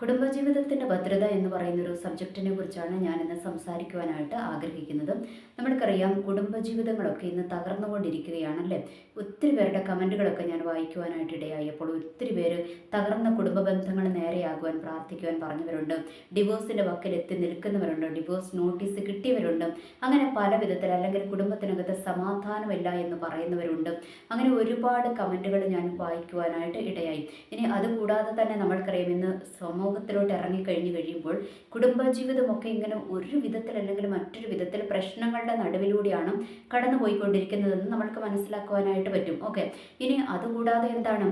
കുടുംബജീവിതത്തിന്റെ ഭദ്രത എന്ന് പറയുന്ന ഒരു സബ്ജക്റ്റിനെ കുറിച്ചാണ് ഞാൻ ഇന്ന് സംസാരിക്കുവാനായിട്ട് ആഗ്രഹിക്കുന്നത്. നമ്മൾക്കറിയാം കുടുംബജീവിതങ്ങളൊക്കെ ഇന്ന് തകർന്നുകൊണ്ടിരിക്കുകയാണല്ലേ ഒത്തിരി പേരുടെ കമന്റുകളൊക്കെ ഞാൻ വായിക്കുവാനായിട്ട് ഇടയായി അപ്പോൾ ഒത്തിരി പേര് തകർന്ന കുടുംബ ബന്ധങ്ങൾ നേരെയാകുവാൻ പ്രാർത്ഥിക്കുവാൻ പറഞ്ഞവരുണ്ട്. ഡിവോഴ്സിന്റെ വക്കിലെത്തി നിൽക്കുന്നവരുണ്ട്. Divorce notice കിട്ടിയവരുണ്ട്. അങ്ങനെ പല വിധത്തിൽ അല്ലെങ്കിൽ കുടുംബത്തിനകത്ത് സമാധാനമില്ല എന്ന് പറയുന്നവരുണ്ട്. അങ്ങനെ ഒരുപാട് കമന്റുകൾ ഞാൻ വായിക്കുവാനായിട്ട് ഇടയായി. ഇനി അതുകൂടാതെ തന്നെ നമ്മൾക്കറിയാം ഇന്ന് സമൂഹത്തിലോട്ട് ഇറങ്ങിക്കഴിഞ്ഞു കഴിയുമ്പോൾ കുടുംബജീവിതമൊക്കെ ഇങ്ങനെ ഒരു വിധത്തിൽ അല്ലെങ്കിൽ മറ്റൊരു വിധത്തിൽ പ്രശ്നങ്ങളുടെ നടുവിലൂടെയാണ് കടന്നു പോയിക്കൊണ്ടിരിക്കുന്നതെന്ന് നമ്മൾക്ക് മനസ്സിലാക്കുവാനായിട്ട് പറ്റും. ഓക്കെ. ഇനി അതുകൂടാതെ എന്താണ്?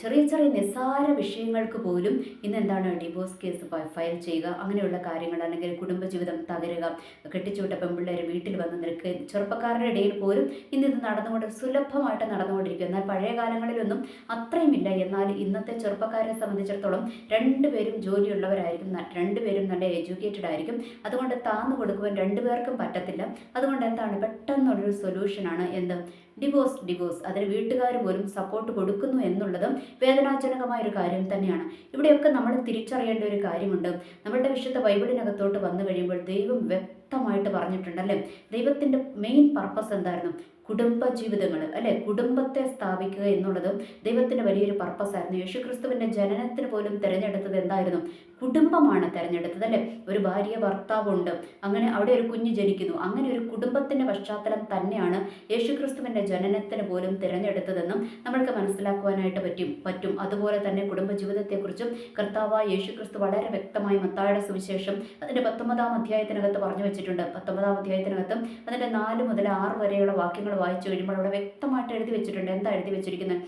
ചെറിയ ചെറിയ നിസ്സാര വിഷയങ്ങൾക്ക് പോലും ഇന്ന് എന്താണ് ഡിവോഴ്സ് കേസ് ഫയൽ ചെയ്യുക അങ്ങനെയുള്ള കാര്യങ്ങൾ അല്ലെങ്കിൽ കുടുംബജീവിതം തകരുക കെട്ടിച്ചുവിട്ട പെൺപിള്ളേർ വീട്ടിൽ വന്ന് നിൽക്കുക ചെറുപ്പക്കാരുടെ ഇടയിൽ പോലും ഇന്ന് ഇത് നടന്നുകൊണ്ട് സുലഭമായിട്ട് നടന്നുകൊണ്ടിരിക്കുക. എന്നാൽ പഴയ കാലങ്ങളിലൊന്നും അത്രയുമില്ല എന്നാൽ ഇന്നത്തെ ചെറുപ്പക്കാരെ സംബന്ധിച്ചിടത്തോളം രണ്ടുപേരും ജോലിയുള്ളവരായിരിക്കും രണ്ടുപേരും നല്ല എഡ്യൂക്കേറ്റഡ് ആയിരിക്കും. അതുകൊണ്ട് താന്നു കൊടുക്കുവാൻ രണ്ടുപേർക്കും പറ്റത്തില്ല. അതുകൊണ്ട് എന്താണ്? പെട്ടെന്നുള്ളൊരു സൊല്യൂഷനാണ് എന്ത്? ഡിവോഴ്സ് ഡിവോഴ്സ് അതിന് വീട്ടുകാർ പോലും സപ്പോർട്ട് കൊടുക്കുന്നു എന്നുള്ളതും വേദനാജനകമായ ഒരു കാര്യം തന്നെയാണ്. ഇവിടെയൊക്കെ നമ്മൾ തിരിച്ചറിയേണ്ട ഒരു കാര്യമുണ്ട്. നമ്മളുടെ വിശുദ്ധ ബൈബിളിനകത്തോട്ട് വന്നു കഴിയുമ്പോൾ ദൈവം വ്യക്തമായിട്ട് പറഞ്ഞിട്ടുണ്ട് അല്ലേ ദൈവത്തിന്റെ മെയിൻ പർപ്പസ് എന്തായിരുന്നു? കുടുംബ ജീവിതങ്ങൾ അല്ലെ? കുടുംബത്തെ സ്ഥാപിക്കുക എന്നുള്ളതും ദൈവത്തിന്റെ വലിയൊരു പർപ്പസ് ആയിരുന്നു. യേശുക്രിസ്തുവിന്റെ ജനനത്തിന് പോലും തിരഞ്ഞെടുത്തത് എന്തായിരുന്നു? കുടുംബമാണ് തിരഞ്ഞെടുത്തത് അല്ലെ? ഒരു ഭാര്യ ഭർത്താവുണ്ട്. അങ്ങനെ അവിടെ ഒരു കുഞ്ഞ് ജനിക്കുന്നു. അങ്ങനെ ഒരു കുടുംബത്തിന്റെ പശ്ചാത്തലം തന്നെയാണ് യേശുക്രിസ്തുവിന്റെ ജനനത്തിന് പോലും തിരഞ്ഞെടുത്തതെന്നും നമ്മൾക്ക് മനസ്സിലാക്കുവാനായിട്ട് പറ്റും. പറ്റും. അതുപോലെ തന്നെ കുടുംബ കുടുംബജീവിതത്തെക്കുറിച്ചും കർത്താവ് യേശുക്രിസ്തു വളരെ വ്യക്തമായി മത്തായുടെ സുവിശേഷം അതിന്റെ പത്തൊമ്പതാം അധ്യായത്തിനകത്ത് പറഞ്ഞു വെച്ചിട്ടുണ്ട്. പത്തൊമ്പതാം അധ്യായത്തിനകത്തും അതിന്റെ നാല് മുതൽ ആറ് വരെയുള്ള വാക്യങ്ങൾ വായിച്ചു കഴിയുമ്പോൾ അവിടെ വ്യക്തമായിട്ട് എഴുതി വെച്ചിട്ടുണ്ട്. എന്താ എഴുതി വെച്ചിരിക്കുന്നത്?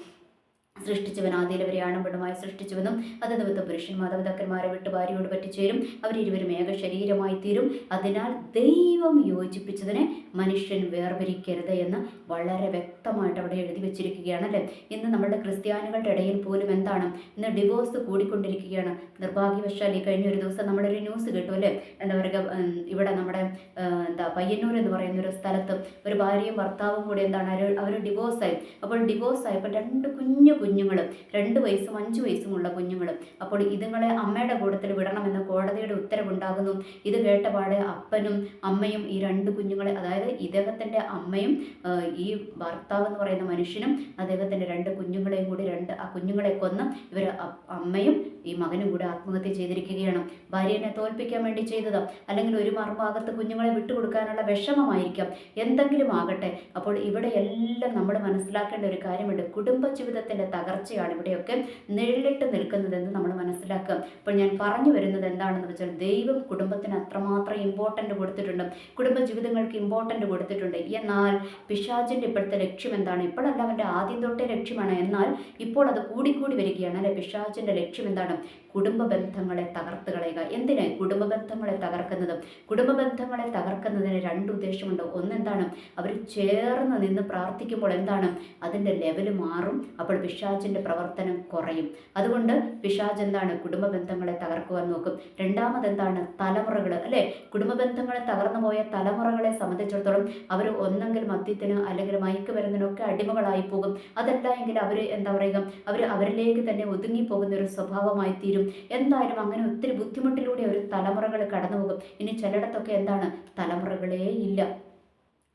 സൃഷ്ടിച്ചവൻ ആണും പെണ്ണുമായി സൃഷ്ടിച്ചുവെന്നും അത് നിമിത്തം പുരുഷൻ മാതാപിതാക്കന്മാരെ വിട്ട് ഭാര്യയോട് പറ്റിച്ചേരും. അവരിരുവരും ഏക ശരീരമായി തീരും. അതിനാൽ ദൈവം യോജിപ്പിച്ചതിനെ മനുഷ്യൻ വേർപിരിക്കരുത് എന്ന് വളരെ വ്യക്തമായിട്ട് അവിടെ എഴുതി വെച്ചിരിക്കുകയാണല്ലേ? ഇന്ന് നമ്മുടെ ക്രിസ്ത്യാനികളുടെ ഇടയിൽ പോലും എന്താണ്? ഇന്ന് ഡിവോഴ്സ് കൂടിക്കൊണ്ടിരിക്കുകയാണ്. നിർഭാഗ്യവശാൽ ഈ കഴിഞ്ഞ ഒരു ദിവസം നമ്മളൊരു ന്യൂസ് കേട്ടു അല്ലേ? എന്താ പറയുക ഇവിടെ നമ്മുടെ എന്താ പയ്യന്നൂർ എന്ന് പറയുന്ന ഒരു സ്ഥലത്ത് ഒരു ഭാര്യയും ഭർത്താവും കൂടി എന്താണ്? അവർ- ഡിവോഴ്സ് ആയി അപ്പോൾ ഡിവോഴ്സ് ആയപ്പോൾ രണ്ട് കുഞ്ഞു കുഞ്ഞുങ്ങൾ രണ്ട് വയസ്സും അഞ്ച് വയസ്സുമുള്ള കുഞ്ഞുങ്ങളും. അപ്പോൾ ഇതുങ്ങളെ അമ്മയുടെ കൂടത്തിൽ വിടണമെന്ന് കോടതിയുടെ ഉത്തരവുണ്ടാകുന്നു. ഇത് കേട്ടപാടെ അപ്പനും അമ്മയും ഈ രണ്ട് കുഞ്ഞുങ്ങളെ അതായത് ഇദ്ദേഹത്തിന്റെ അമ്മയും ഈ ഭർത്താവ് എന്ന് പറയുന്ന മനുഷ്യനും അദ്ദേഹത്തിന്റെ രണ്ട് കുഞ്ഞുങ്ങളെയും കൂടി രണ്ട് ആ കുഞ്ഞുങ്ങളെ കൊന്ന് ഇവർ അമ്മയും ഈ മകനും കൂടെ ആത്മഹത്യ ചെയ്തിരിക്കുകയാണ്. ഭാര്യനെ തോൽപ്പിക്കാൻ വേണ്ടി ചെയ്തത്. അല്ലെങ്കിൽ ഒരു മറുഭാഗത്ത് കുഞ്ഞുങ്ങളെ വിട്ടുകൊടുക്കാനുള്ള വിഷമമായിരിക്കാം. എന്തെങ്കിലും ആകട്ടെ. അപ്പോൾ ഇവിടെ എല്ലാം നമ്മൾ മനസ്സിലാക്കേണ്ട ഒരു കാര്യമുണ്ട്. കുടുംബ ജീവിതത്തിന്റെ തകർച്ചയാണ് ഇവിടെയൊക്കെ നിഴലിട്ട് നിൽക്കുന്നതെന്ന് നമ്മൾ മനസ്സിലാക്കുക. അപ്പോൾ ഞാൻ പറഞ്ഞു വരുന്നത് എന്താണെന്ന് വെച്ചാൽ ദൈവം കുടുംബത്തിന് അത്രമാത്രം ഇമ്പോർട്ടന്റ് കൊടുത്തിട്ടുണ്ട്. കുടുംബ ജീവിതങ്ങൾക്ക് ഇമ്പോർട്ടന്റ് കൊടുത്തിട്ടുണ്ട്. എന്നാൽ പിശാചിന്റെ ഇപ്പോഴത്തെ ലക്ഷ്യം എന്താണ്? ഇപ്പോഴല്ല അവന്റെ ആദ്യം തൊട്ടേ ലക്ഷ്യമാണ്. എന്നാൽ ഇപ്പോൾ അത് കൂടിക്കൂടി വരികയാണ്. അല്ലെ? പിശാചിന്റെ ലക്ഷ്യം എന്താണ്? കാണും കുടുംബ ബന്ധങ്ങളെ തകർത്ത് കളയുക എന്തിന് കുടുംബ ബന്ധങ്ങളെ തകർക്കുന്നതും? കുടുംബ ബന്ധങ്ങളെ തകർക്കുന്നതിന് രണ്ട് ഉദ്ദേശമുണ്ട്. ഒന്നെന്താണ്? അവർ ചേർന്ന് നിന്ന് പ്രാർത്ഥിക്കുമ്പോൾ എന്താണ്? അതിന്റെ ലെവൽ മാറും. അപ്പോൾ പിശാചിന്റെ പ്രവർത്തനം കുറയും. അതുകൊണ്ട് പിശാജ് എന്താണ്? കുടുംബ ബന്ധങ്ങളെ തകർക്കുവാൻ നോക്കും. രണ്ടാമത് എന്താണ് തലമുറകൾ അല്ലേ? കുടുംബ ബന്ധങ്ങളെ തകർന്നു പോയ തലമുറകളെ സംബന്ധിച്ചിടത്തോളം അവർ ഒന്നെങ്കിൽ മദ്യത്തിന് അല്ലെങ്കിൽ മയക്കുമരുന്നിനൊക്കെ അടിമകളായി പോകും. അതല്ല എങ്കിൽ അവർ എന്താ പറയുക? അവർ അവരിലേക്ക് തന്നെ ഒതുങ്ങി പോകുന്ന ഒരു സ്വഭാവമായി തീരും എന്തായാലും അങ്ങനെ ഒത്തിരി ബുദ്ധിമുട്ടിലൂടെ ഒരു തലമുറകൾ കടന്നു പോകും ഇനി ചിലയിടത്തൊക്കെ എന്താണ്? തലമുറകളേ ഇല്ല.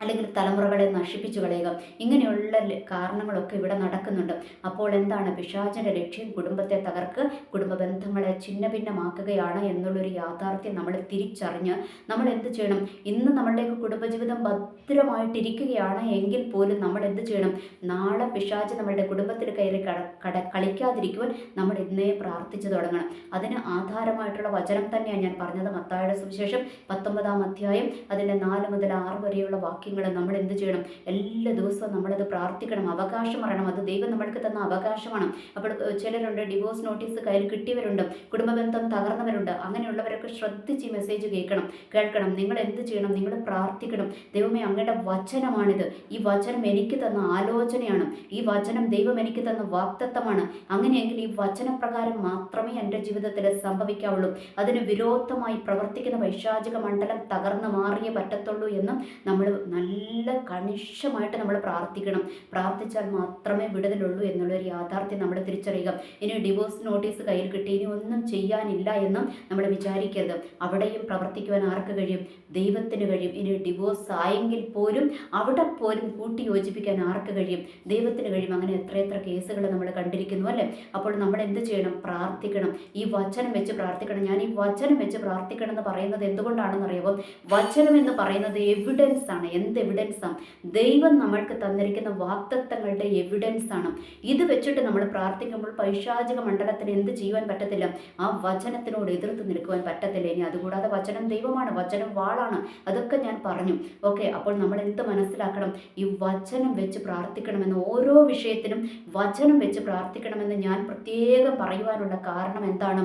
അല്ലെങ്കിൽ തലമുറകളെ നശിപ്പിച്ചു കളയുക. ഇങ്ങനെയുള്ള കാരണങ്ങളൊക്കെ ഇവിടെ നടക്കുന്നുണ്ട്. അപ്പോൾ എന്താണ് പിശാചിന്റെ ലക്ഷ്യം? കുടുംബത്തെ തകർക്ക് കുടുംബ ബന്ധങ്ങളെ ഛിന്ന ഭിന്നമാക്കുകയാണ് എന്നുള്ളൊരു യാഥാർത്ഥ്യം നമ്മൾ തിരിച്ചറിഞ്ഞ് നമ്മൾ എന്ത് ചെയ്യണം? ഇന്ന് നമ്മളുടെയൊക്കെ കുടുംബജീവിതം ഭദ്രമായിട്ടിരിക്കുകയാണ് എങ്കിൽ പോലും നമ്മൾ എന്ത് ചെയ്യണം? നാളെ പിശാച് നമ്മളുടെ കുടുംബത്തിൽ കയറി കട കളിക്കാതിരിക്കുവാൻ നമ്മൾ ഇന്നേ പ്രാർത്ഥിച്ചു തുടങ്ങണം. അതിന് ആധാരമായിട്ടുള്ള വചനം തന്നെയാണ് ഞാൻ പറഞ്ഞത്. മത്തായുടെ സുവിശേഷം പത്തൊമ്പതാം അധ്യായം അതിന്റെ നാല് മുതൽ ആറ് വരെയുള്ള വാക്യങ്ങൾ നമ്മൾ എന്ത് ചെയ്യണം? എല്ലാ ദിവസവും നമ്മളത് പ്രാർത്ഥിക്കണം. അവകാശം പറയണം. അത് ദൈവം നമ്മൾക്ക് തന്ന അവകാശമാണ്. അപ്പോൾ ചിലരുണ്ട് ഡിവോഴ്സ് നോട്ടീസ് കയ്യിൽ കിട്ടിയവരുണ്ട്. കുടുംബബന്ധം തകർന്നവരുണ്ട്. അങ്ങനെയുള്ളവരൊക്കെ ശ്രദ്ധിച്ച് മെസ്സേജ് കേൾക്കണം. കേൾക്കണം. നിങ്ങൾ എന്ത് ചെയ്യണം? നിങ്ങൾ പ്രാർത്ഥിക്കണം. ദൈവമേ അങ്ങയുടെ വചനമാണിത്. ഈ വചനം എനിക്ക് തന്ന ആലോചനയാണ്. ഈ വചനം ദൈവം എനിക്ക് തന്ന വാക്തത്വമാണ്. അങ്ങനെയെങ്കിൽ ഈ വചനപ്രകാരം മാത്രമേ എന്റെ ജീവിതത്തിൽ സംഭവിക്കാവുള്ളൂ. അതിന് വിരോധമായി പ്രവർത്തിക്കുന്ന വൈശാചിക മണ്ഡലം തകർന്നു മാറിയേ പറ്റത്തുള്ളൂ എന്ന് നമ്മൾ നല്ല കണിശമായിട്ട് നമ്മൾ പ്രാർത്ഥിക്കണം. പ്രാർത്ഥിച്ചാൽ മാത്രമേ വിടുതലുള്ളൂ എന്നുള്ളൊരു യാഥാർത്ഥ്യം നമ്മൾ തിരിച്ചറിയുക. ഇനി ഡിവോഴ്സ് നോട്ടീസ് കയ്യിൽ കിട്ടി ഇനി ഒന്നും ചെയ്യാനില്ല എന്നും നമ്മൾ വിചാരിക്കരുത്. അവിടെയും പ്രവർത്തിക്കുവാൻ ആർക്ക് കഴിയും? ദൈവത്തിന് കഴിയും. ഇനി ഡിവോഴ്സ് ആയെങ്കിൽ പോലും അവിടെ പോലും കൂട്ടി യോജിപ്പിക്കാൻ ആർക്ക് കഴിയും? ദൈവത്തിന് കഴിയും. അങ്ങനെ എത്രയെത്ര കേസുകൾ നമ്മൾ കണ്ടിരിക്കുന്നു അല്ലേ? അപ്പോൾ നമ്മൾ എന്ത് ചെയ്യണം? പ്രാർത്ഥിക്കണം. ഈ വചനം വെച്ച് പ്രാർത്ഥിക്കണം. ഞാൻ ഈ വചനം വെച്ച് പ്രാർത്ഥിക്കണം എന്ന് പറയുന്നത് എന്തുകൊണ്ടാണെന്ന് അറിയുമ്പോൾ വചനം എന്ന് പറയുന്നത് എവിഡൻസ് ആണ്. എന്ത് എവിഡൻസ് ആണ്? ദൈവം നമ്മൾക്ക് തന്നിരിക്കുന്ന വാക്തത്വങ്ങളുടെ എവിഡൻസ് ആണ്. ഇത് വെച്ചിട്ട് നമ്മൾ പ്രാർത്ഥിക്കുമ്പോൾ പൈശാചിക മണ്ഡലത്തിന് എന്ത് ചെയ്യുവാൻ പറ്റത്തില്ല? ആ വചനത്തിനോട് എതിർത്ത് നിൽക്കുവാൻ പറ്റത്തില്ല. ഇനി അതുകൂടാതെ വചനം ദൈവമാണ് വചനം വാളാണ്. അതൊക്കെ ഞാൻ പറഞ്ഞു. ഓക്കെ അപ്പോൾ നമ്മൾ എന്ത് മനസ്സിലാക്കണം? ഈ വചനം വെച്ച് പ്രാർത്ഥിക്കണമെന്ന് ഓരോ വിഷയത്തിനും വചനം വെച്ച് പ്രാർത്ഥിക്കണമെന്ന് ഞാൻ പ്രത്യേകം പറയുവാനുള്ള കാരണം എന്താണ്?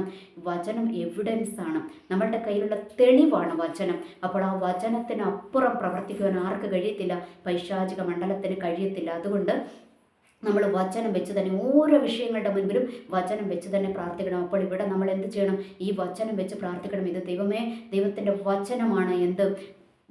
വചനം എവിഡൻസ് ആണ്. നമ്മളുടെ കയ്യിലുള്ള തെളിവാണ് വചനം. അപ്പോൾ ആ വചനത്തിനപ്പുറം പ്രവർത്തിക്കുവാൻ ആർക്ക് കഴിയത്തില്ല. പൈശാചിക മണ്ഡലത്തിന് കഴിയത്തില്ല. അതുകൊണ്ട് നമ്മൾ വചനം വെച്ച് തന്നെ ഓരോ വിഷയങ്ങളുടെ മുൻപിലും വചനം വെച്ച് തന്നെ പ്രാർത്ഥിക്കണം. അപ്പോൾ ഇവിടെ നമ്മൾ എന്ത് ചെയ്യണം? ഈ വചനം വെച്ച് പ്രാർത്ഥിക്കണം. ഇത് ദൈവമേ ദൈവത്തിന്റെ വചനമാണ് എന്ത്?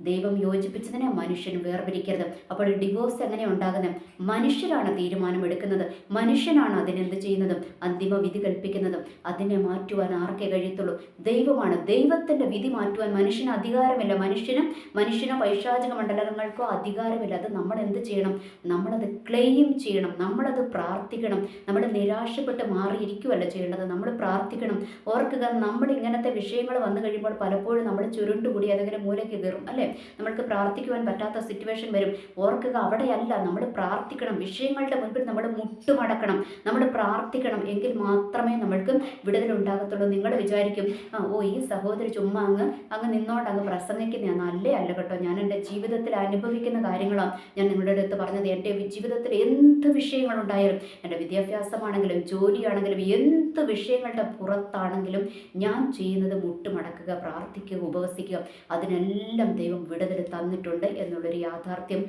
ദൈവം യോജിപ്പിച്ചതിനെ മനുഷ്യൻ വേർപിരിക്കരുത്. അപ്പോൾ ഡിവോഴ്സ് എങ്ങനെ ഉണ്ടാകുന്നത് മനുഷ്യരാണ് തീരുമാനം എടുക്കുന്നത് മനുഷ്യനാണ് അതിനെന്ത് ചെയ്യുന്നതും അന്തിമ വിധി കൽപ്പിക്കുന്നതും. അതിനെ മാറ്റുവാൻ ആർക്കേ കഴിയത്തുള്ളൂ? ദൈവമാണ്. ദൈവത്തിന്റെ വിധി മാറ്റുവാൻ മനുഷ്യന് അധികാരമില്ല. മനുഷ്യനും മനുഷ്യനോ പൈശാചിക മണ്ഡലങ്ങൾക്കോ അധികാരമില്ല. അത് നമ്മൾ എന്ത് ചെയ്യണം? നമ്മളത് ക്ലെയിം ചെയ്യണം. നമ്മളത് പ്രാർത്ഥിക്കണം. നമ്മൾ നിരാശപ്പെട്ട് മാറിയിരിക്കുമല്ല ചെയ്യേണ്ടത്. നമ്മൾ പ്രാർത്ഥിക്കണം. ഓർക്കുക നമ്മൾ ഇങ്ങനത്തെ വിഷയങ്ങൾ വന്നു കഴിയുമ്പോൾ പലപ്പോഴും നമ്മൾ ചുരുണ്ടുകൂടി അതെങ്ങനെ മൂലയ്ക്ക് കയറും. അല്ലേ? നമ്മൾക്ക് പ്രാർത്ഥിക്കുവാൻ പറ്റാത്ത സിറ്റുവേഷൻ വരും. ഓർക്കുക അവിടെയല്ല നമ്മൾ പ്രാർത്ഥിക്കണം. വിഷയങ്ങളുടെ മുൻപിൽ നമ്മൾ മുട്ടുമടക്കണം. നമ്മൾ പ്രാർത്ഥിക്കണം എങ്കിൽ മാത്രമേ നമ്മൾക്ക് വിടുതലുണ്ടാകത്തുള്ളൂ നിങ്ങൾ വിചാരിക്കും. ഓ ഈ സഹോദരി ചുമ്മാ അങ്ങ് അങ്ങ് നിന്നോണ്ട് അങ്ങ് പ്രസംഗിക്കുന്ന. നല്ലേ അല്ല കേട്ടോ. ഞാൻ എന്റെ ജീവിതത്തിൽ അനുഭവിക്കുന്ന കാര്യങ്ങളാണ് ഞാൻ നിങ്ങളുടെ അടുത്ത് പറഞ്ഞത് എന്റെ ജീവിതത്തിൽ എന്ത് വിഷയങ്ങളുണ്ടായാലും എന്റെ വിദ്യാഭ്യാസമാണെങ്കിലും ജോലിയാണെങ്കിലും എന്ത് വിഷയങ്ങളുടെ പുറത്താണെങ്കിലും ഞാൻ ചെയ്യുന്നത് മുട്ടുമടക്കുക പ്രാർത്ഥിക്കുക ഉപവസിക്കുക. അതിനെല്ലാം ദൈവം വിടുതൽ തന്നിട്ടുണ്ട് എന്നുള്ളൊരു യാഥാർത്ഥ്യം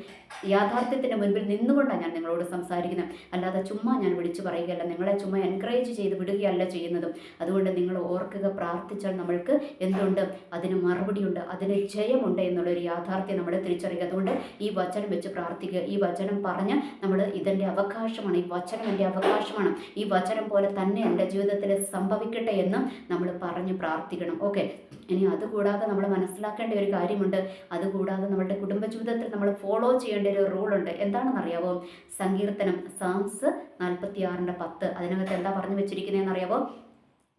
യാഥാർത്ഥ്യത്തിന്റെ മുൻപിൽ നിന്നുകൊണ്ടാണ് ഞാൻ നിങ്ങളോട് സംസാരിക്കുന്നത്. അല്ലാതെ ചുമ്മാ ഞാൻ വിളിച്ചു പറയുകയല്ല. നിങ്ങളെ ചുമ്മാ എൻകറേജ് ചെയ്ത് വിടുകയല്ല ചെയ്യുന്നതും. അതുകൊണ്ട് നിങ്ങൾ ഓർക്കുക പ്രാർത്ഥിച്ചാൽ നമ്മൾക്ക് എന്തുണ്ട്? അതിന് മറുപടിയുണ്ട് അതിന് ജയമുണ്ട് എന്നുള്ളൊരു യാഥാർത്ഥ്യം നമ്മൾ തിരിച്ചറിയുക. അതുകൊണ്ട് ഈ വചനം വെച്ച് പ്രാർത്ഥിക്കുക. ഈ വചനം പറഞ്ഞ് നമ്മൾ ഇതെന്റെ അവകാശമാണ്. ഈ വചനം എന്റെ അവകാശമാണ്. ഈ വചനം പോലെ തന്നെ എന്റെ ജീവിതത്തിൽ സംഭവിക്കട്ടെ എന്ന് നമ്മൾ പറഞ്ഞ് പ്രാർത്ഥിക്കണം. ഓക്കെ. ഇനി അതുകൂടാതെ നമ്മൾ മനസ്സിലാക്കേണ്ട ഒരു കാര്യമുണ്ട്. അതുകൂടാതെ നമ്മളുടെ കുടുംബജീവിതത്തിൽ നമ്മൾ ഫോളോ ചെയ്യേണ്ട ഒരു റൂളുണ്ട് എന്താണെന്ന് അറിയാവോ സങ്കീർത്തനം സാംസ് നാൽപ്പത്തി ആറിന്റെ പത്ത്. അതിനകത്ത് എന്താ പറഞ്ഞു വെച്ചിരിക്കുന്നതെന്ന് അറിയാവോ?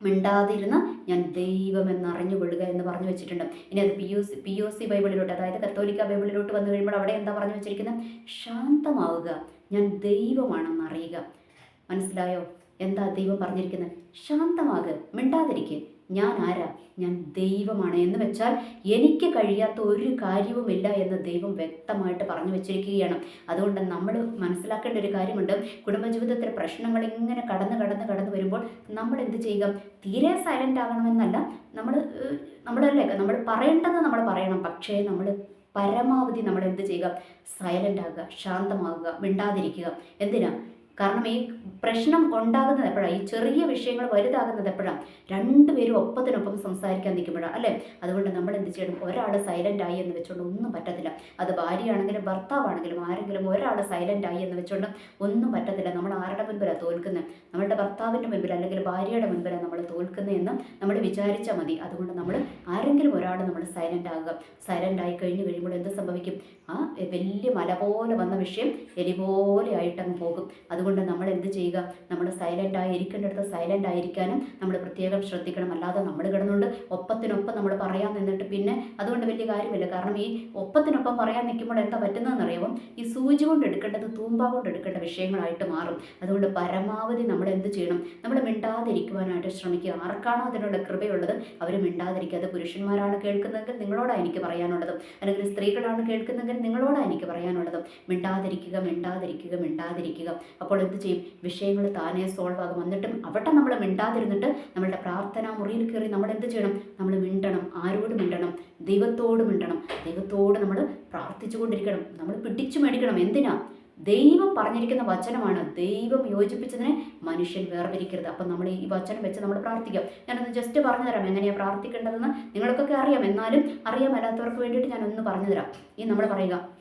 മിണ്ടാതിരുന്ന് ഞാൻ ദൈവമെന്ന് അറിഞ്ഞുകൊള്ളുക എന്ന് പറഞ്ഞു വെച്ചിട്ടുണ്ട്. ഇനി അത് P U C P O C ബൈബിളിലോട്ട് അതായത് കത്തോലിക്ക ബൈബിളിലോട്ട് വന്നു കഴിയുമ്പോൾ അവിടെ എന്താ പറഞ്ഞു വെച്ചിരിക്കുന്നത്? ശാന്തമാവുക. ഞാൻ ദൈവമാണെന്ന് അറിയുക മനസ്സിലായോ? എന്താ ദൈവം പറഞ്ഞിരിക്കുന്നത്? ശാന്തമാകുക മിണ്ടാതിരിക്കുക ഞാൻ ആരാ? ഞാൻ ദൈവമാണ്. എന്ന് വെച്ചാൽ എനിക്ക് കഴിയാത്ത ഒരു കാര്യവുമില്ല എന്ന് ദൈവം വ്യക്തമായിട്ട് പറഞ്ഞു വെച്ചിരിക്കുകയാണ്. അതുകൊണ്ട് നമ്മൾ മനസ്സിലാക്കേണ്ട ഒരു കാര്യമുണ്ട്. കുടുംബജീവിതത്തിലെ പ്രശ്നങ്ങൾ ഇങ്ങനെ കടന്ന് കടന്ന് കടന്ന് വരുമ്പോൾ നമ്മൾ എന്ത് ചെയ്യുക? തീരെ സൈലന്റ് ആകണമെന്നല്ല. നമ്മൾ നമ്മളല്ലേ നമ്മൾ പറയേണ്ടത് നമ്മൾ പറയണം. പക്ഷേ നമ്മൾ പരമാവധി നമ്മൾ എന്ത് ചെയ്യുക? സൈലന്റ് ആകുക ശാന്തമാകുക മിണ്ടാതിരിക്കുക. എന്തിനാ? കാരണം ഈ പ്രശ്നം ഉണ്ടാകുന്നത് എപ്പോഴാണ് ഈ ചെറിയ വിഷയങ്ങൾ വലുതാകുന്നത് എപ്പോഴാണ് രണ്ടുപേരും ഒപ്പത്തിനൊപ്പം സംസാരിക്കാൻ നിൽക്കുമ്പോഴാണ് അല്ലേ? അതുകൊണ്ട് നമ്മൾ എന്ത് ചെയ്യണം? ഒരാൾ സൈലന്റ് ആയി എന്ന് വെച്ചുകൊണ്ട് ഒന്നും പറ്റത്തില്ല. അത് ഭാര്യയാണെങ്കിലും ഭർത്താവാണെങ്കിലും ആരെങ്കിലും ഒരാൾ സൈലന്റ് ആയി എന്ന് വെച്ചുകൊണ്ട് ഒന്നും പറ്റത്തില്ല. നമ്മൾ ആരുടെ മുൻപിലാണ് തോൽക്കുന്നത് നമ്മളുടെ ഭർത്താവിന്റെ മുൻപിൽ അല്ലെങ്കിൽ ഭാര്യയുടെ മുൻപിലാണ് നമ്മൾ തോൽക്കുന്നതെന്ന് നമ്മൾ വിചാരിച്ചാൽ മതി. അതുകൊണ്ട് നമ്മൾ ആരെങ്കിലും ഒരാൾ നമ്മൾ സൈലന്റ് ആകുക. സൈലന്റ് ആയി കഴിഞ്ഞ് കഴിയുമ്പോൾ എന്ത് സംഭവിക്കും? ആ വലിയ മല പോലെ വന്ന വിഷയം എലി പോലെ ആയിട്ടങ്ങ് പോകും. അതുകൊണ്ട് നമ്മൾ എന്ത് ചെയ്യുക. നമ്മൾ സൈലന്റ് ആയി ഇരിക്കേണ്ടടുത്ത് സൈലന്റ് ആയിരിക്കാനും നമ്മൾ പ്രത്യേകം ശ്രദ്ധിക്കണം. അല്ലാതെ നമ്മൾ കിടന്നുകൊണ്ട് ഒപ്പത്തിനൊപ്പം നമ്മൾ പറയാൻ നിന്നിട്ട് പിന്നെ അതുകൊണ്ട് വലിയ കാര്യമില്ല. കാരണം ഈ ഒപ്പത്തിനൊപ്പം പറയാൻ നിൽക്കുമ്പോൾ എന്താ പറ്റുന്നതെന്ന് അറിയാമോ ഈ സൂചി കൊണ്ട് എടുക്കേണ്ടത് തൂമ്പ കൊണ്ട് എടുക്കേണ്ട വിഷയങ്ങളായിട്ട് മാറും. അതുകൊണ്ട് പരമാവധി നമ്മൾ എന്ത് ചെയ്യണം? നമ്മൾ മിണ്ടാതിരിക്കുവാനായിട്ട് ശ്രമിക്കുക. ആർക്കാണോ അതിനുള്ള കൃപയുള്ളത്? അവർ മിണ്ടാതിരിക്കുക. അത് പുരുഷന്മാരാണ് കേൾക്കുന്നതെങ്കിൽ നിങ്ങളോടാണ് എനിക്ക് പറയാനുള്ളത്. അല്ലെങ്കിൽ സ്ത്രീകളാണ് കേൾക്കുന്നതെങ്കിൽ നിങ്ങളോടാണ് എനിക്ക് പറയാനുള്ളത്. മിണ്ടാതിരിക്കുക മിണ്ടാതിരിക്കുക മിണ്ടാതിരിക്കുക. അപ്പോൾ എന്ത് ചെയ്യും? വിഷയങ്ങൾ താനേ സോൾവ് ആകും. എന്നിട്ടും അവിടെ നമ്മൾ മിണ്ടാതിരുന്നിട്ട് നമ്മളുടെ പ്രാർത്ഥനാ മുറിയിൽ കയറി നമ്മൾ എന്ത് ചെയ്യണം? നമ്മൾ മിണ്ടണം. ആരോട് മിണ്ടണം? ദൈവത്തോട് മിണ്ടണം. ദൈവത്തോട് നമ്മൾ പ്രാർത്ഥിച്ചു കൊണ്ടിരിക്കണം. നമ്മൾ പിടിച്ചു മേടിക്കണം. എന്തിനാ? ദൈവം പറഞ്ഞിരിക്കുന്ന വചനമാണ്. ദൈവം യോജിപ്പിച്ചതിനെ മനുഷ്യൻ വേർതിരിക്കരുത്. അപ്പം നമ്മൾ ഈ വചനം വെച്ച് നമ്മൾ പ്രാർത്ഥിക്കാം. ഞാനൊന്ന് ജസ്റ്റ് പറഞ്ഞുതരാം എങ്ങനെയാണ് പ്രാർത്ഥിക്കേണ്ടതെന്ന് നിങ്ങൾക്കൊക്കെ അറിയാം. എന്നാലും അറിയാമല്ലാത്തവർക്ക് വേണ്ടിയിട്ട് ഞാനൊന്ന് പറഞ്ഞു തരാം. ഈ നമ്മൾ പറയുക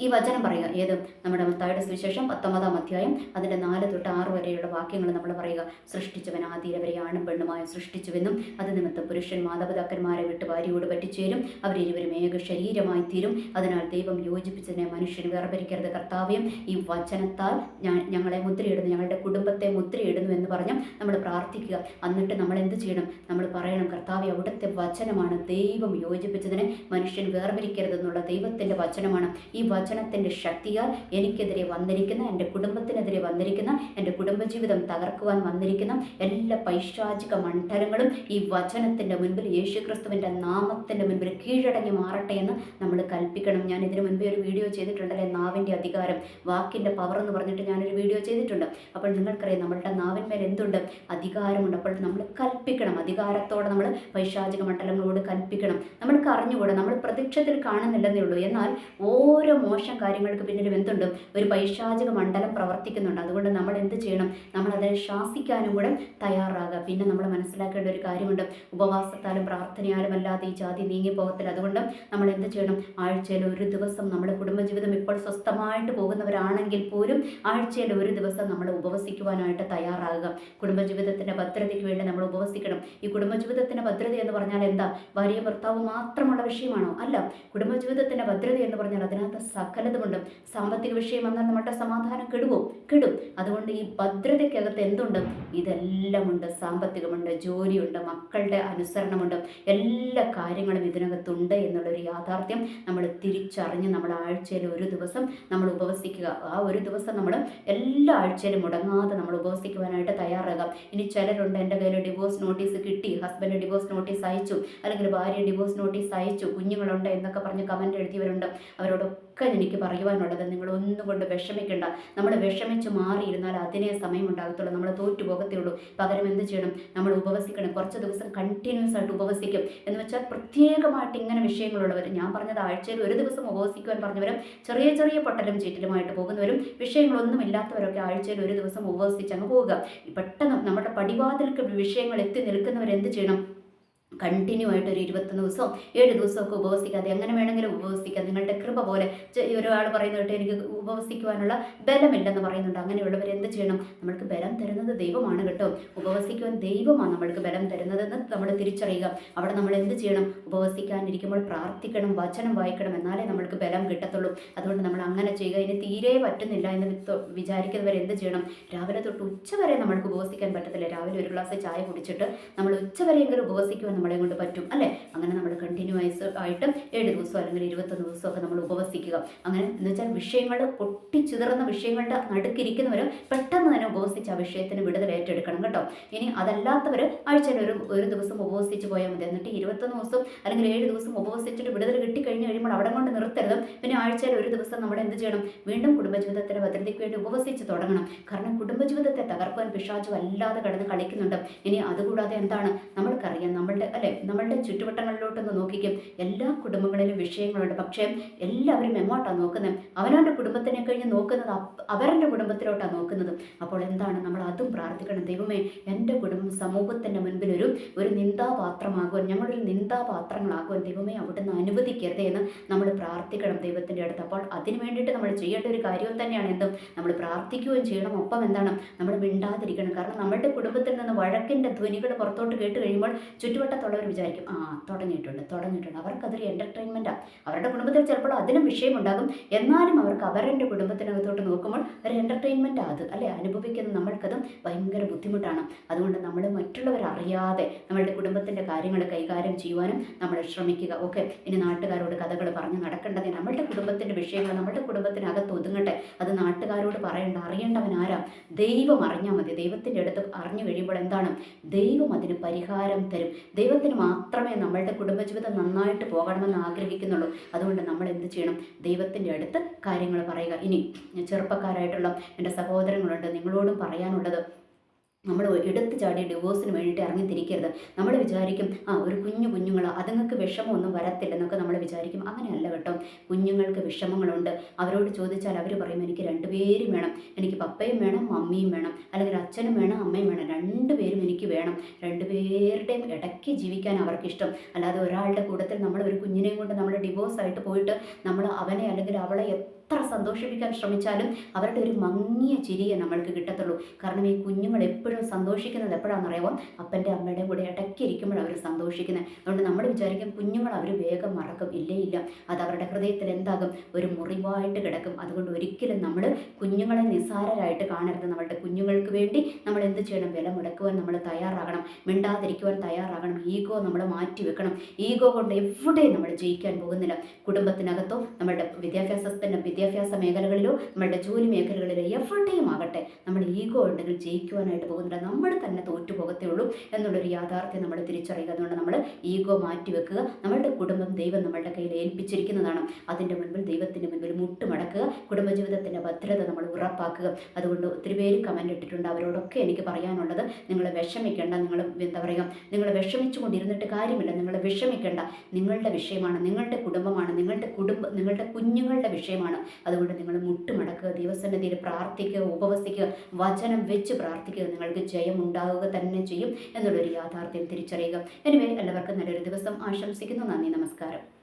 ഈ വചനം പറയുക. ഏത്? നമ്മുടെ മത്തായുടെ സുവിശേഷം പത്തൊമ്പതാം അധ്യായം അതിന്റെ നാല് തൊട്ട് ആറ് വരെയുള്ള വാക്യങ്ങൾ നമ്മൾ പറയുക. സൃഷ്ടിച്ചവൻ ആദ്യവരെ ആണും പെണ്ണുമായി സൃഷ്ടിച്ചുവെന്നും അത് നിമിത്തം പുരുഷൻ മാതാപിതാക്കന്മാരെ വിട്ട് ഭാര്യയോട് പറ്റിച്ചേരും. അവരിരുവരും ഏക ശരീരമായി തീരും. അതിനാൽ ദൈവം യോജിപ്പിച്ചതിനെ മനുഷ്യൻ വേർപരിക്കരുത് കർത്താവ്യം ഈ വചനത്താൽ ഞാൻ ഞങ്ങളെ മുദ്രയിടുന്നു. ഞങ്ങളുടെ കുടുംബത്തെ മുദ്രയിടുന്നു എന്ന് പറഞ്ഞ് നമ്മൾ പ്രാർത്ഥിക്കുക. എന്നിട്ട് നമ്മൾ എന്ത് ചെയ്യണം? നമ്മൾ പറയണം കർത്താവ് അവിടുത്തെ വചനമാണ് ദൈവം യോജിപ്പിച്ചതിനെ മനുഷ്യൻ വേർപിരിക്കരുതെന്നുള്ള ദൈവത്തിന്റെ വചനമാണ്. ഈ വചനത്തിന്റെ ശക്തിയാൽ എനിക്കെതിരെ വന്നിരിക്കുന്ന എന്റെ കുടുംബത്തിനെതിരെ വന്നിരിക്കുന്ന എന്റെ കുടുംബജീവിതം തകർക്കുവാൻ വന്നിരിക്കുന്ന എല്ലാ പൈശാചിക മണ്ഡലങ്ങളും ഈ വചനത്തിന്റെ മുൻപിൽ യേശുക്രിസ്തുവിന്റെ നാമത്തിന്റെ മുൻപിൽ കീഴടങ്ങി മാറട്ടെ എന്ന് നമ്മൾ കൽപ്പിക്കണം. ഞാൻ ഇതിനു മുൻപേ ഒരു വീഡിയോ ചെയ്തിട്ടുണ്ടല്ലേ നാവിന്റെ അധികാരം. വാക്കിന്റെ പവർ എന്ന് പറഞ്ഞിട്ട് ഞാനൊരു വീഡിയോ ചെയ്തിട്ടുണ്ട്. അപ്പോൾ നിങ്ങൾക്കറിയാം നമ്മളുടെ നാവിന്മേൽ എന്തുണ്ട്? അധികാരമുണ്ട്. അപ്പോൾ നമ്മൾ കൽപ്പിക്കണം. അധികാരത്തോടെ നമ്മൾ പൈശാചിക മണ്ഡലങ്ങളോട് കൽപ്പിക്കണം. നമ്മൾക്ക് അറിഞ്ഞുകൂടാ നമ്മൾ പ്രത്യക്ഷത്തിൽ കാണുന്നില്ലെന്നേ ഉള്ളൂ. എന്നാൽ ഓരോ കാര്യങ്ങൾക്ക് പിന്നിലും എന്തുണ്ട് ഒരു പൈശാചിക മണ്ഡലം പ്രവർത്തിക്കുന്നുണ്ട്. അതുകൊണ്ട് നമ്മൾ എന്ത് ചെയ്യണം? നമ്മൾ അതിനെ ശാസിക്കാനും കൂടെ തയ്യാറാകുക. പിന്നെ നമ്മൾ മനസ്സിലാക്കേണ്ട ഒരു കാര്യമുണ്ട്. ഉപവാസത്താലും പ്രാർത്ഥനയാലും അല്ലാതെ ഈ ജാതി നീങ്ങിപ്പോകത്തില്ല അതുകൊണ്ട് നമ്മൾ എന്ത് ചെയ്യണം? ആഴ്ചയിൽ ഒരു ദിവസം നമ്മുടെ കുടുംബജീവിതം ഇപ്പോൾ സ്വസ്ഥമായിട്ട് പോകുന്നവരാണെങ്കിൽ പോലും ആഴ്ചയിൽ ഒരു ദിവസം നമ്മൾ ഉപവസിക്കുവാനായിട്ട് തയ്യാറാകുക. കുടുംബജീവിതത്തിന്റെ ഭദ്രതയ്ക്ക് വേണ്ടി നമ്മൾ ഉപവസിക്കണം. ഈ കുടുംബജീവിതത്തിന്റെ ഭദ്രത എന്ന് പറഞ്ഞാൽ എന്താ? ഭാര്യ ഭർത്താവ് മാത്രമുള്ള വിഷയമാണോ? അല്ല. കുടുംബജീവിതത്തിന്റെ ഭദ്രത എന്ന് പറഞ്ഞാൽ അതിനകത്ത് സകലതുമുണ്ട് സാമ്പത്തിക വിഷയം വന്നാൽ നമ്മുടെ സമാധാനം കെടുവോ കെടും. അതുകൊണ്ട് ഈ ഭദ്രതയ്ക്കകത്ത് എന്തുണ്ട്? ഇതെല്ലാം ഉണ്ട് സാമ്പത്തികമുണ്ട് ജോലിയുണ്ട് മക്കളുടെ അനുസരണമുണ്ട്. എല്ലാ കാര്യങ്ങളും ഇതിനകത്തുണ്ട് എന്നുള്ളൊരു യാഥാർത്ഥ്യം നമ്മൾ തിരിച്ചറിഞ്ഞ് നമ്മൾ ആഴ്ചയിൽ ഒരു ദിവസം നമ്മൾ ഉപവസിക്കുക. ആ ഒരു ദിവസം നമ്മൾ എല്ലാ ആഴ്ചയിലും മുടങ്ങാതെ നമ്മൾ ഉപവസിക്കുവാനായിട്ട് തയ്യാറാകാം ഇനി ചിലരുണ്ട് എന്റെ കയ്യിൽ ഡിവോഴ്സ് നോട്ടീസ് കിട്ടി ഹസ്ബൻഡ് ഡിവോഴ്സ് നോട്ടീസ് അയച്ചു അല്ലെങ്കിൽ ഭാര്യ ഡിവോഴ്സ് നോട്ടീസ് അയച്ചു കുഞ്ഞുങ്ങളുണ്ട് എന്നൊക്കെ പറഞ്ഞ് കമന്റ് എഴുതിയവരുണ്ട്. അവരോടൊക്കെ എനിക്ക് പറയുവാനുള്ളത്. നിങ്ങൾ ഒന്നുകൊണ്ട് വിഷമിക്കേണ്ട. നമ്മൾ വിഷമിച്ച് മാറിയിരുന്നാൽ അതിനേ സമയം ഉണ്ടാകത്തുള്ളൂ. നമ്മൾ തോറ്റു പോകത്തുള്ളൂ പകരം എന്ത് ചെയ്യണം? നമ്മൾ ഉപവസിക്കണം. കുറച്ച് ദിവസം കണ്ടിന്യൂസ് ആയിട്ട് ഉപവസിക്കും. എന്ന് വെച്ചാൽ പ്രത്യേകമായിട്ട് ഇങ്ങനെ വിഷയങ്ങളുള്ളവർ ഞാൻ പറഞ്ഞത് ആഴ്ചയിൽ ഒരു ദിവസം ഉപവസിക്കുവാൻ പറഞ്ഞവരും ചെറിയ ചെറിയ പൊട്ടലും ചീറ്റലുമായിട്ട് പോകുന്നവരും വിഷയങ്ങളൊന്നും ഇല്ലാത്തവരൊക്കെ ആഴ്ചയിൽ ഒരു ദിവസം ഉപവസിച്ച് അങ്ങ് പോവുക. പെട്ടെന്ന് നമ്മുടെ പടിവാതിൽക്ക് വിഷയങ്ങൾ എത്തി നിൽക്കുന്നവരെന്ത് ചെയ്യണം? കണ്ടിന്യൂ ആയിട്ട് ഒരു ഇരുപത്തൊന്ന് ദിവസവും ഏഴ് ദിവസമൊക്കെ ഉപവസിക്കാതെ എങ്ങനെ വേണമെങ്കിലും ഉപവസിക്കാം. നിങ്ങളുടെ കൃപ പോലെ ഒരാൾ പറയുന്നത് കേട്ട് എനിക്ക് ഉപവസിക്കുവാനുള്ള ബലമില്ലെന്ന് പറയുന്നുണ്ട്. അങ്ങനെയുള്ളവർ എന്ത് ചെയ്യണം? നമ്മൾക്ക് ബലം തരുന്നത് ദൈവമാണ് കേട്ടോ. ഉപവസിക്കുവാൻ ദൈവമാണ് നമ്മൾക്ക് ബലം തരുന്നതെന്ന് നമ്മൾ തിരിച്ചറിയുക. അവിടെ നമ്മൾ എന്ത് ചെയ്യണം? ഉപവസിക്കാനിരിക്കുമ്പോൾ പ്രാർത്ഥിക്കണം വചനം വായിക്കണം. എന്നാലേ നമ്മൾക്ക് ബലം കിട്ടത്തുള്ളൂ. അതുകൊണ്ട് നമ്മൾ അങ്ങനെ ചെയ്യുക. ഇനി തീരെ പറ്റുന്നില്ല എന്ന് വിചാരിക്കുന്നവർ എന്ത് ചെയ്യണം? രാവിലെ തൊട്ട് ഉച്ച വരെ നമ്മൾക്ക് ഉപവസിക്കാൻ പറ്റത്തില്ല. രാവിലെ ഒരു ഗ്ലാസ് ചായ കുടിച്ചിട്ട് നമ്മൾ ഉച്ചവരെയെങ്കിലും ഉപവസിക്കുവാൻ നമ്മളെ കൊണ്ട് പറ്റും അല്ലേ? അങ്ങനെ നമ്മൾ കണ്ടിന്യൂസ് ആയിട്ട് ഏഴ് ദിവസം അല്ലെങ്കിൽ ഇരുപത്തൊന്ന് ദിവസമൊക്കെ നമ്മൾ ഉപവസിക്കുക. അങ്ങനെ എന്ന് വെച്ചാൽ വിഷയങ്ങൾ പൊട്ടിച്ചുതിർന്ന വിഷയങ്ങളുടെ നടുക്കിരിക്കുന്നവർ പെട്ടെന്ന് തന്നെ ഉപവസിച്ച് ആ വിഷയത്തിന് വിടുതൽ ഏറ്റെടുക്കണം കേട്ടോ. ഇനി അതല്ലാത്തവർ ആഴ്ചയിൽ ഒരു ഒരു ദിവസം ഉപവസിച്ച് പോയാൽ മതി. എന്നിട്ട് ഇരുപത്തൊന്ന് ദിവസം അല്ലെങ്കിൽ ഏഴ് ദിവസം ഉപവസിച്ചിട്ട് വിടുതൽ കിട്ടിക്കഴിഞ്ഞ് കഴിയുമ്പോൾ അവിടെ കൊണ്ട് നിർത്തരുത്. പിന്നെ ആഴ്ചയിൽ ഒരു ദിവസം നമ്മൾ എന്ത് ചെയ്യണം? വീണ്ടും കുടുംബജീവിതത്തിന്റെ ഭദ്രതയ്ക്ക് വേണ്ടി ഉപവസിച്ച് തുടങ്ങണം. കാരണം കുടുംബജീവിതത്തെ തകർക്കുവാൻ പിശാചു അല്ലാതെ കടന്ന് കളിക്കുന്നുണ്ട്. ഇനി അതുകൂടാതെ എന്താണ്? നമ്മൾക്കറിയാം നമ്മളുടെ അല്ലെ? നമ്മളുടെ ചുറ്റുവട്ടങ്ങളിലോട്ടൊന്ന് നോക്കിക്കും. എല്ലാ കുടുംബങ്ങളിലും വിഷയങ്ങളുണ്ട്. പക്ഷേ എല്ലാവരും എങ്ങോട്ടാണ് നോക്കുന്നത്? അവനവന്റെ കുടുംബത്തിനെ കഴിഞ്ഞ് നോക്കുന്നത് അവരുടെ കുടുംബത്തിലോട്ടാണ് നോക്കുന്നത്. അപ്പോൾ എന്താണ് നമ്മൾ അതും പ്രാർത്ഥിക്കണം. ദൈവമേ എന്റെ കുടുംബം സമൂഹത്തിന്റെ മുൻപിൽ ഒരു ഒരു നിന്ദാപാത്രമാകുവാൻ ഞങ്ങളൊരു നിന്ദാപാത്രങ്ങളാകുവാൻ ദൈവമേ അവിടുന്ന് അനുവദിക്കരുതേ എന്ന് നമ്മൾ പ്രാർത്ഥിക്കണം ദൈവത്തിന്റെ അടുത്ത്. അപ്പോൾ അതിന് വേണ്ടിയിട്ട് നമ്മൾ ചെയ്യേണ്ട ഒരു കാര്യം തന്നെയാണ് എന്തും. നമ്മൾ പ്രാർത്ഥിക്കുകയും ചെയ്യണം. ഒപ്പം എന്താണ്? നമ്മൾ മിണ്ടാതിരിക്കണം. കാരണം നമ്മളുടെ കുടുംബത്തിൽ നിന്ന് വഴക്കിന്റെ ധ്വനികൾ പുറത്തോട്ട് കേട്ട് കഴിയുമ്പോൾ ചുറ്റുവട്ടത്തുള്ളവർ വിചാരിക്കും ആ തുടങ്ങിയിട്ടുണ്ട് തുടങ്ങിയിട്ടുണ്ട്. അവർക്കതൊരു എന്റർടൈൻമെന്റാണ് അവരുടെ കുടുംബത്തിൽ ചിലപ്പോൾ അതിനും വിഷയമുണ്ടാകും എന്നാലും അവർക്ക് അവരുടെ കുടുംബത്തിനകത്തോട്ട് നോക്കുമ്പോൾ ഒരു എന്റർടൈൻമെന്റ് അത് അല്ലേ? അനുഭവിക്കുന്ന നമ്മൾക്കതും ഭയങ്കര ബുദ്ധിമുട്ടാണ്. അതുകൊണ്ട് നമ്മൾ മറ്റുള്ളവരറിയാതെ നമ്മളുടെ കുടുംബത്തിന്റെ കാര്യങ്ങൾ കൈകാര്യം ചെയ്യുവാനും നമ്മൾ ശ്രമിക്കുക. ഓക്കെ ഇനി നാട്ടുകാരോട് കഥകൾ പറഞ്ഞ് നടക്കേണ്ടത് നമ്മളുടെ കുടുംബത്തിന്റെ വിഷയങ്ങൾ നമ്മളുടെ കുടുംബത്തിനകത്ത് ഒതുങ്ങട്ടെ. അത് നാട്ടുകാരോട് പറയേണ്ട അറിയേണ്ടവൻ ആരാ? ദൈവം അറിഞ്ഞാൽ മതി. ദൈവത്തിന്റെ അടുത്ത് അറിഞ്ഞു കഴിയുമ്പോൾ എന്താണ്? ദൈവം അതിന് പരിഹാരം തരും. ദൈവത്തിന് മാത്രമേ നമ്മളുടെ കുടുംബജീവിതം നന്നായിട്ട് പോകണമെന്ന് ആഗ്രഹിക്കുന്നുള്ളൂ. അതുകൊണ്ട് നമ്മൾ എന്ത് ചെയ്യണം? ദൈവത്തിന്റെ അടുത്ത് കാര്യങ്ങൾ പറയുക. ഇനി ചെറുപ്പക്കാരായിട്ടുള്ള എന്റെ സഹോദരങ്ങളുണ്ട്. നിങ്ങളോടും പറയാനുള്ളത് നമ്മൾ എടുത്തു ചാടി ഡിവോഴ്സിന് വേണ്ടിയിട്ട് ഇറങ്ങി തിരിക്കരുത്. നമ്മൾ വിചാരിക്കും ആ ഒരു കുഞ്ഞു കുഞ്ഞുങ്ങൾ അതുങ്ങൾക്ക് വിഷമമൊന്നും വരത്തില്ലെന്നൊക്കെ നമ്മൾ വിചാരിക്കും. അങ്ങനെയല്ല കേട്ടോ. കുഞ്ഞുങ്ങൾക്ക് വിഷമങ്ങളുണ്ട്. അവരോട് ചോദിച്ചാൽ അവർ പറയും എനിക്ക് രണ്ടുപേരും വേണം. എനിക്ക് പപ്പയും വേണം മമ്മിയും വേണം. അല്ലെങ്കിൽ അച്ഛനും വേണം അമ്മയും വേണം. രണ്ടുപേരും എനിക്ക് വേണം. രണ്ടുപേരുടെയും ഇടയ്ക്ക് ജീവിക്കാൻ അവർക്കിഷ്ടം. അല്ലാതെ ഒരാളുടെ കൂട്ടത്തിൽ നമ്മൾ ഒരു കുഞ്ഞിനെയും കൊണ്ട് നമ്മൾ ഡിവോഴ്സ് ആയിട്ട് പോയിട്ട് നമ്മൾ അവനെ അല്ലെങ്കിൽ അവളെ എത്ര സന്തോഷിപ്പിക്കാൻ ശ്രമിച്ചാലും അവരുടെ ഒരു മങ്ങിയ ചിരിയെ നമ്മൾക്ക് കിട്ടത്തുള്ളൂ. കാരണം ഈ കുഞ്ഞുങ്ങൾ എപ്പോഴും സന്തോഷിക്കുന്നത് എപ്പോഴാണെന്നറിയാമോ അപ്പന്റെ അമ്മയുടെ കൂടെ ഇടയ്ക്കിരിക്കുമ്പോൾ അവർ സന്തോഷിക്കുന്നത് അതുകൊണ്ട് നമ്മൾ വിചാരിക്കും കുഞ്ഞുങ്ങൾ അവർ വേഗം മറക്കും. ഇല്ലേ ഇല്ല. അത് അവരുടെ ഹൃദയത്തിൽ എന്താകും? ഒരു മുറിവായിട്ട് കിടക്കും. അതുകൊണ്ട് ഒരിക്കലും നമ്മൾ കുഞ്ഞുങ്ങളെ നിസ്സാരരായിട്ട് കാണരുത്. നമ്മളുടെ കുഞ്ഞുങ്ങൾക്ക് വേണ്ടി നമ്മൾ എന്ത് ചെയ്യണം? വില മുടക്കുവാൻ നമ്മൾ തയ്യാറാകണം. മിണ്ടാതിരിക്കുവാൻ തയ്യാറാകണം. ഈഗോ നമ്മൾ മാറ്റി വെക്കണം. ഈഗോ കൊണ്ട് എവിടെയും നമ്മൾ ജയിക്കാൻ പോകുന്നില്ല. കുടുംബത്തിനകത്തോ നമ്മളുടെ വിദ്യാഭ്യാസത്തിന്റെ വിദ്യാഭ്യാസ മേഖലകളിലോ നമ്മളുടെ ജോലി മേഖലകളിലോ എവിടെയും ആകട്ടെ നമ്മൾ ഈഗോ ഉണ്ടെങ്കിൽ ജയിക്കുവാനായിട്ട് പോകുന്നില്ല നമ്മൾ തന്നെ തോറ്റു പോകത്തേ ഉള്ളൂ എന്നുള്ളൊരു യാഥാർത്ഥ്യം നമ്മൾ തിരിച്ചറിയുക. അതുകൊണ്ട് നമ്മൾ ഈഗോ മാറ്റി വെക്കുക നമ്മളുടെ കുടുംബം ദൈവം നമ്മളുടെ കയ്യിൽ ഏൽപ്പിച്ചിരിക്കുന്നതാണ്. അതിന്റെ മുൻപിൽ ദൈവത്തിന്റെ മുൻപിൽ മുട്ടുമടക്കുക. കുടുംബജീവിതത്തിന്റെ ഭദ്രത നമ്മൾ ഉറപ്പാക്കുക. അതുകൊണ്ട് ഒത്തിരി പേര് കമന്റ് ഇട്ടിട്ടുണ്ട്. അവരോടൊക്കെ എനിക്ക് പറയാനുള്ളത് നിങ്ങൾ വിഷമിക്കേണ്ട നിങ്ങൾ എന്താ പറയുക നിങ്ങൾ വിഷമിച്ചു കൊണ്ടിരുന്നിട്ട് കാര്യമില്ല. നിങ്ങൾ വിഷമിക്കേണ്ട. നിങ്ങളുടെ വിഷയമാണ് നിങ്ങളുടെ കുടുംബമാണ് നിങ്ങളുടെ കുടുംബ നിങ്ങളുടെ കുഞ്ഞുങ്ങളുടെ വിഷയമാണ്. അതുകൊണ്ട് നിങ്ങൾ മുട്ടുമടക്കുക ദൈവസന്നിധിയിൽ പ്രാർത്ഥിക്കുക ഉപവസിക്കുക വചനം വെച്ച് പ്രാർത്ഥിക്കുക. നിങ്ങൾക്ക് ജയം ഉണ്ടാവുക തന്നെ ചെയ്യും. എന്നുള്ളൊരു യാഥാർത്ഥ്യം തിരിച്ചറിയുക. എനിവേ എല്ലാവർക്കും നല്ലൊരു ദിവസം ആശംസിക്കുന്നു. നന്ദി നമസ്കാരം.